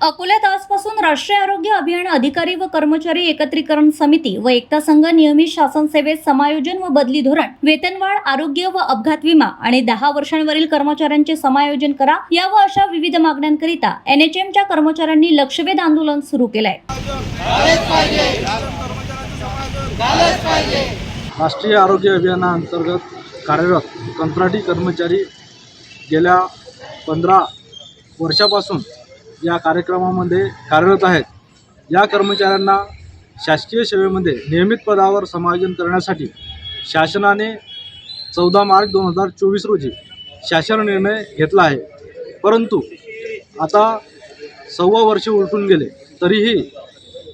अकोल्यात आजपासून राष्ट्रीय आरोग्य अभियान अधिकारी व कर्मचारी एकत्रीकरण समिती व एकता संघ नियमित शासन सेवेत समायोजन व बदली धोरण वेतनवाढ आरोग्य व अपघात विमा आणि दहा वर्षांवरील कर्मचाऱ्यांचे समायोजन करा या व अशा विविध मागण्यांकरिता एनएचएमच्या कर्मचाऱ्यांनी लक्षवेध आंदोलन सुरू केलंय. राष्ट्रीय आरोग्य अभियानाअंतर्गत कार्यरत कंत्राटी कर्मचारी गेल्या पंधरा वर्षापासून या कार्यक्रमामध्ये कार्यरत आहेत. या कर्मचाऱ्यांना शासकीय सेवेमध्ये नियमित पदावर समायोजन करण्यासाठी शासनाने चौदा मार्च दोन हजार चोवीस रोजी शासन निर्णय घेतला आहे. परंतु आता सव्वा वर्ष उलटून गेले तरीही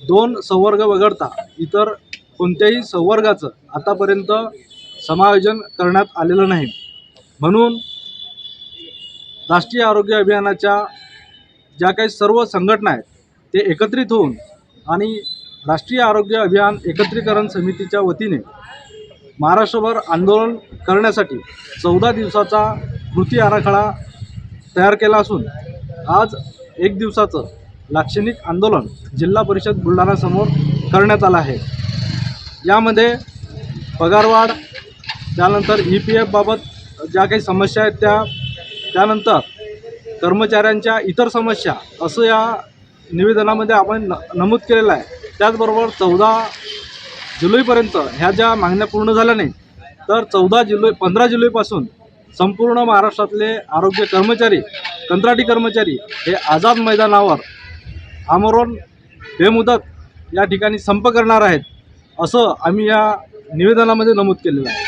दोन संवर्ग वगळता इतर कोणत्याही संवर्गाचं आतापर्यंत समायोजन करण्यात आलेलं नाही. म्हणून राष्ट्रीय आरोग्य अभियानाच्या ज्या काही सर्व संघटना आहेत ते एकत्रित होऊन आणि राष्ट्रीय आरोग्य अभियान एकत्रीकरण समितीच्या वतीने महाराष्ट्रभर आंदोलन करण्यासाठी चौदा दिवसाचा कृती आराखडा तयार केला असून आज एक दिवसाचं लाक्षणिक आंदोलन जिल्हा परिषद बुलढाणासमोर करण्यात आलं आहे. यामध्ये पगारवाढ त्यानंतर ई पी एफबाबत ज्या काही समस्या आहेत त्या त्यानंतर कर्मचाऱ्यांच्या इतर समस्या असं या निवेदनामध्ये आपण न नमूद केलेलं आहे. त्याचबरोबर चौदा जुलैपर्यंत ह्या ज्या मागण्या पूर्ण झाल्या नाही तर चौदा जुलै पंधरा जुलैपासून संपूर्ण महाराष्ट्रातले आरोग्य कर्मचारी कंत्राटी कर्मचारी हे आझाद मैदानावर आमरण बेमुदत या ठिकाणी संप करणार आहेत असं आम्ही या निवेदनामध्ये नमूद केलेलं आहे.